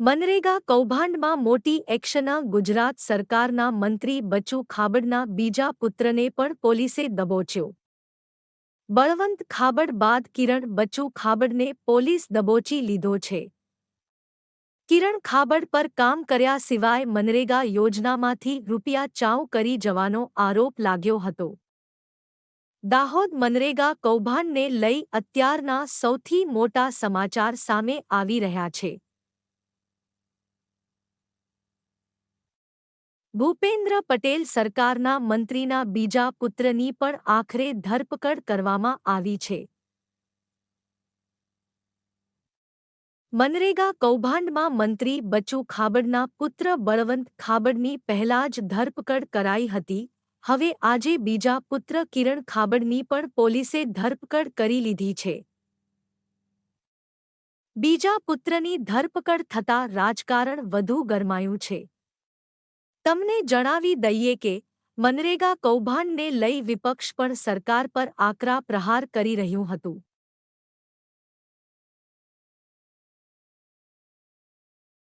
મનરેગા કૌભાંડમાં મોટી એક્શન ગુજરાત સરકારના મંત્રી બચુ ખાબડના બીજા પુત્રને પણ પોલીસે દબોચ્યો. બળવંત ખાબડ બાદ કિરણ બચુ ખાબડને પોલીસ દબોચી લીધો છે. કિરણ ખાબડ પર કામ કર્યા સિવાય મનરેગા યોજનામાંથી રૂપિયા ચાઉ કરી જવાનો આરોપ લાગ્યો હતો. દાહોદ મનરેગા કૌભાંડને લઈ અત્યારના સૌથી મોટા સમાચાર સામે આવી રહ્યા છે. ભૂપેન્દ્ર પટેલ સરકારના મંત્રીના બીજા પુત્રની પણ આખરે ધરપકડ કરવામાં આવી છે. મનરેગા કૌભાંડમાં મંત્રી બચુ ખાબડના પુત્ર બળવંત ખાબડની પહેલા જ ધરપકડ કરાઈ હતી. હવે આજે બીજા પુત્ર કિરણ ખાબડની પણ પોલીસે ધરપકડ કરી લીધી છે. બીજા પુત્રની ધરપકડ થતાં રાજકારણ વધુ ગરમાયું છે. તમને જણાવી દઈએ કે, મનરેગા કૌભાંડને લઈ વિપક્ષ પણ સરકાર પર આકરા પ્રહાર કરી રહ્યું હતું.